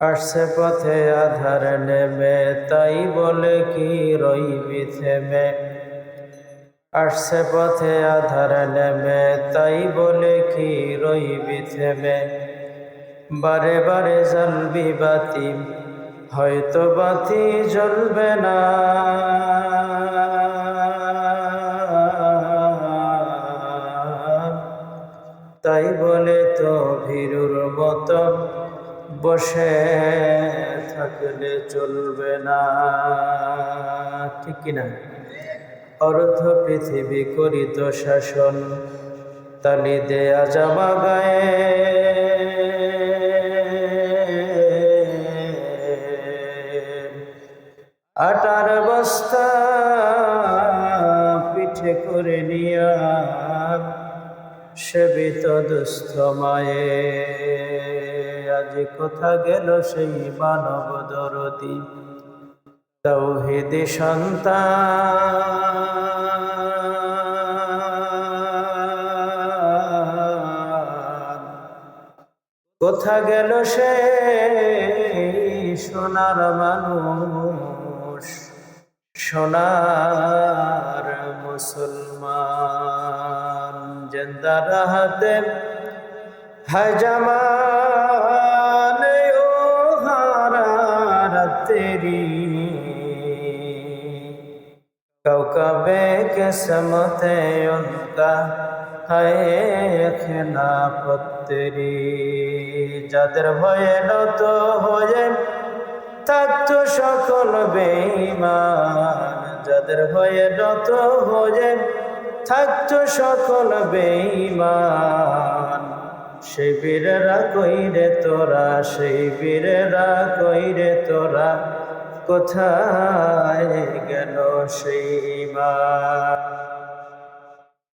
আসছে পথে আধার নেমে তাই বলে কি রইবি থেমে? আসছে পথে আধার নেমে তাই বলে কি রইবি থেমে? বারে বারে জ্বলবি বাতি, হয়তো বাতি জ্বলবে না। তাই বলে তো ভীরুর মতো বসে থাকলে চলবে না। ঠিক কিনা? অর্ধ পৃথিবী করিত শাসন, তালি দেয়া জামা গায়ে। আটার বস্তা পিঠে করে নিয়া সেবিত দুস্থ মায়ে। আজ কোথা গেল সেই মানব দরদি? তৌহিদি সন্তান। কোথা গেল সে সোনার মানুষ? সোনার মুসলমান। জেন্দার হাতে হজমান ও হারার তেরি कौकबे के समते उनका है খেলা পত্রি যাদের ভয়ে নত হয়ে থাকতো সকল বেঈমান যাদের ভয়ে নত হয়ে থাকতো সকল বেঈমান। সেই বীরেরা কইরে তোরা সেই বীরেরা কইরে তোরা, কোথায় গেল সেই মা